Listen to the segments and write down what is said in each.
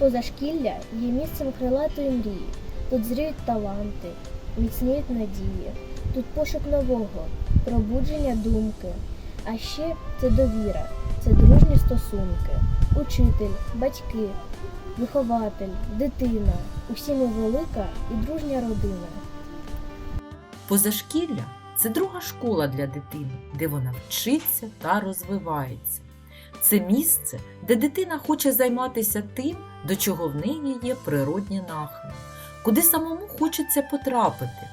Позашкілля є місцем крилатої мрії. Тут зріють таланти, міцніють надії. Тут пошук нового, пробудження думки. А ще це довіра, це дружні стосунки, учитель, батьки, вихователь, дитина. Усі ми велика і дружня родина. Позашкілля це друга школа для дитини, де вона вчиться та розвивається. Це місце, де дитина хоче займатися тим, до чого в неї є природні нахили, куди самому хочеться потрапити.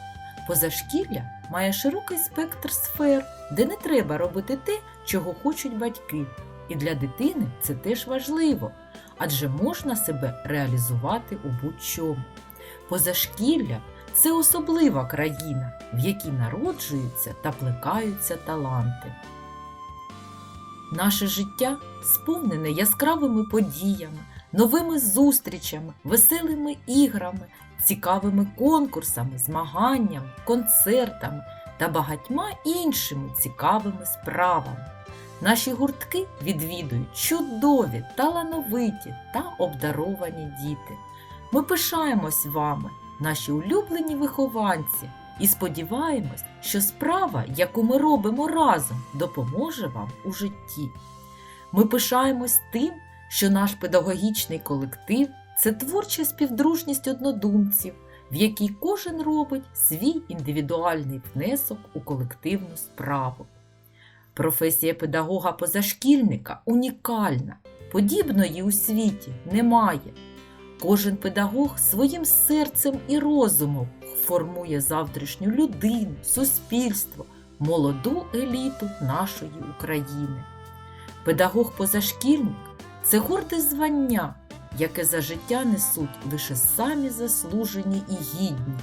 Позашкілля має широкий спектр сфер, де не треба робити те, чого хочуть батьки. І для дитини це теж важливо, адже можна себе реалізувати у будь-чому. Позашкілля це особлива країна, в якій народжуються та плекаються таланти. Наше життя сповнене яскравими подіями, новими зустрічами, веселими іграми, цікавими конкурсами, змаганнями, концертами та багатьма іншими цікавими справами. Наші гуртки відвідують чудові, талановиті та обдаровані діти. Ми пишаємось вами, наші улюблені вихованці, і сподіваємось, що справа, яку ми робимо разом, допоможе вам у житті. Ми пишаємось тим, що наш педагогічний колектив це творча співдружність однодумців, в якій кожен робить свій індивідуальний внесок у колективну справу. Професія педагога-позашкільника унікальна, подібної у світі немає. Кожен педагог своїм серцем і розумом формує завтрашню людину, суспільство, молоду еліту нашої України. Педагог-позашкільник це горде звання, яке за життя несуть лише самі заслужені і гідні.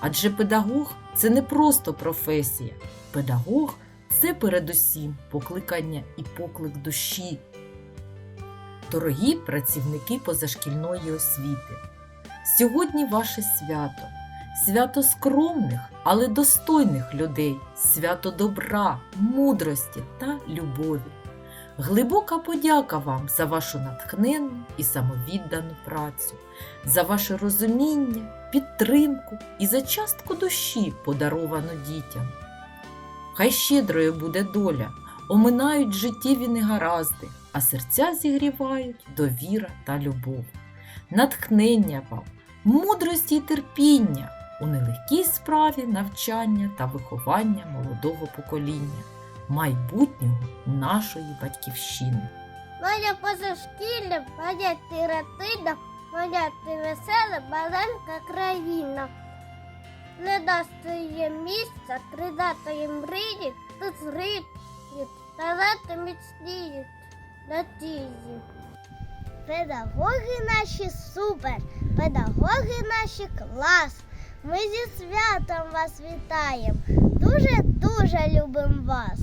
Адже педагог це не просто професія. Педагог це передусім покликання і поклик душі. Дорогі працівники позашкільної освіти, сьогодні ваше свято, свято скромних, але достойних людей, свято добра, мудрості та любові. Глибока подяка вам за вашу натхненну і самовіддану працю, за ваше розуміння, підтримку і за частку душі, подаровану дітям. Хай щедрою буде доля, оминають життєві негаразди, а серця зігрівають довіра та любов. Натхнення вам, мудрості й терпіння у нелегкій справі навчання та виховання молодого покоління, майбутнього нашої батьківщини. Моя позашкілля, моя ти родина, моя ти весела, маленька країна. Не дасть її місця, кридатої мрії, тут зриють, таланти міцніють, надії. Педагоги наші супер, педагоги наші клас. Ми зі святом вас вітаємо. Дуже-дуже любимо вас.